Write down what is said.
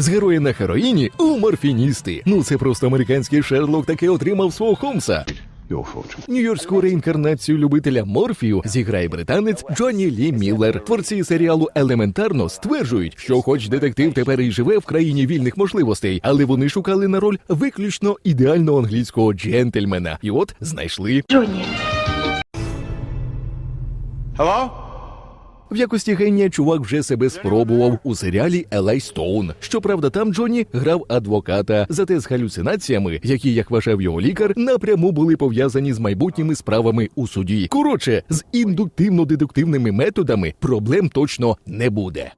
З героя на героїні у морфіністи. Ну це просто американський Шерлок таки отримав свого Холмса. Нью-Йоркську реінкарнацію любителя морфію зіграє британець Джонні Лі Міллер. Творці серіалу Елементарно стверджують, що, хоч детектив тепер і живе в країні вільних можливостей, але вони шукали на роль виключно ідеального англійського джентльмена. І от знайшли. Джонні, Hello? В якості генія чувак вже себе спробував у серіалі Елей Стоун. Щоправда, там Джонні грав адвоката, зате з галюцинаціями, які, як вважав його лікар, напряму були пов'язані з майбутніми справами у суді. Коротше, з індуктивно-дедуктивними методами проблем точно не буде.